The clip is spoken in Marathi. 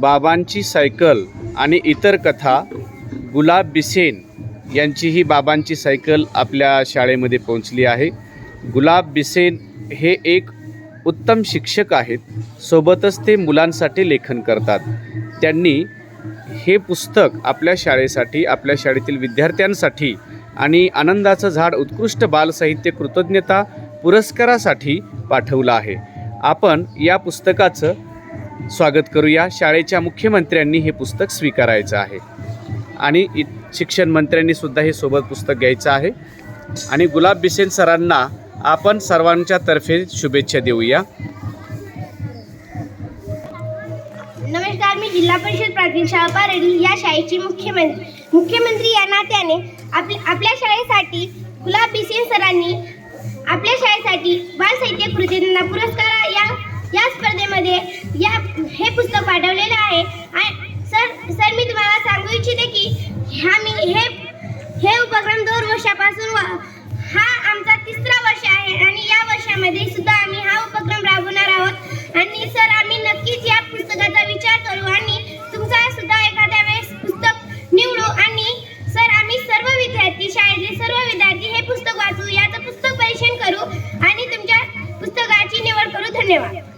बाबांची सायकल आणि इतर कथा गुलाब बिसेन यांची ही बाबांची सायकल आपल्या शाळेमध्ये पोहोचली आहे. गुलाब बिसेन हे एक उत्तम शिक्षक आहेत. सोबतच ते मुलांसाठी लेखन करतात. त्यांनी हे पुस्तक आपल्या शाळेसाठी आपल्या शाळेतील विद्यार्थ्यांसाठी आणि आनंदाचं झाड उत्कृष्ट बालसाहित्य कृतज्ञता पुरस्कारासाठी पाठवलं आहे. आपण या पुस्तकाचं स्वागत करूया. शाळेच्या मुख्यमंत्र्यांनी हे पुस्तक स्वीकारायचं आहे. आणि इ शिक्षण मंत्र्यांनी सुद्धा हे सोबत पुस्तक घ्यायचं आहे. आणि गुलाब बिसेन सरांना आपण सर्वांच्या तर्फे शुभेच्छा देऊया. नमस्कार मी जिल्हा परिषद प्राथमिक शाळा पारडी या शाळेची मुख्यमंत्री. मुख्यमंत्री या नात्याने आपल्या आपल्या शाळेसाठी गुलाब बिसेन सरांनी आपल्या शाळेसाठी बाल साहित्य कृतींना पुरस्कार या हे पुस्तक पाठवलेलं आहे. आणि सर सर मी तुम्हाला सांगू इच्छिते की हा मी हे हे उपक्रम दोन वर्षापासून हा आमचा तिसरा वर्ष आहे आणि या वर्षामध्ये सुद्धा आम्ही हा उपक्रम राबवणार आहोत. आणि सर आम्ही नक्कीच या पुस्तकाचा विचार करू आणि तुमचा सुद्धा एखाद्या वेळेस पुस्तक निवडू. आणि सर आम्ही सर्व विद्यार्थी शाळेतले सर्व विद्यार्थी हे पुस्तक वाचू याचं पुस्तक परीक्षण करू आणि तुमच्या पुस्तकाची निवड करू. धन्यवाद.